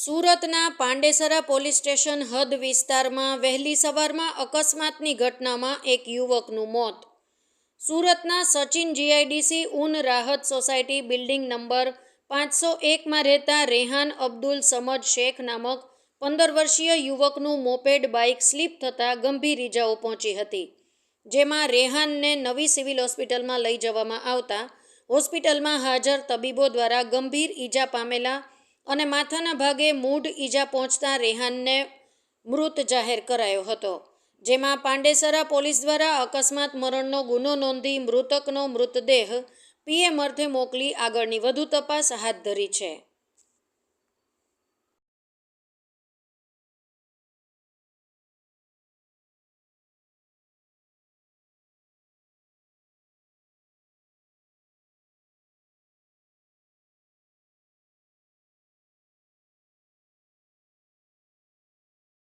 સુરતના Pandesara police station હદ વિસ્તારમાં વહેલી સવારમાં અકસ્માતની ઘટનામાં એક યુવકનું મોત. સુરતના સચિન જીઆઈડીસી ઉન રાહત સોસાયટી બિલ્ડિંગ નંબર પાંચસો એકમાં રહેતા રેહાન અબ્દુલ સમદ શેખ નામક પંદર વર્ષીય યુવકનું મોપેડ બાઇક સ્લીપ થતાં ગંભીર ઇજાઓ પહોંચી હતી, જેમાં રેહાનને નવી સિવિલ હોસ્પિટલમાં લઈ જવામાં આવતા હોસ્પિટલમાં હાજર તબીબો દ્વારા ગંભીર ઈજા પામેલા અને માથાના ભાગે મૂઢ ઈજા પહોંચતા રેહાનને મૃત જાહેર કરાયો હતો, જેમાં પાંડેસરા પોલીસ દ્વારા અકસ્માત મરણનો ગુનો નોંધી મૃતકનો મૃતદેહ પીએમ અર્થે મોકલી આગળની વધુ તપાસ હાથ ધરી છે.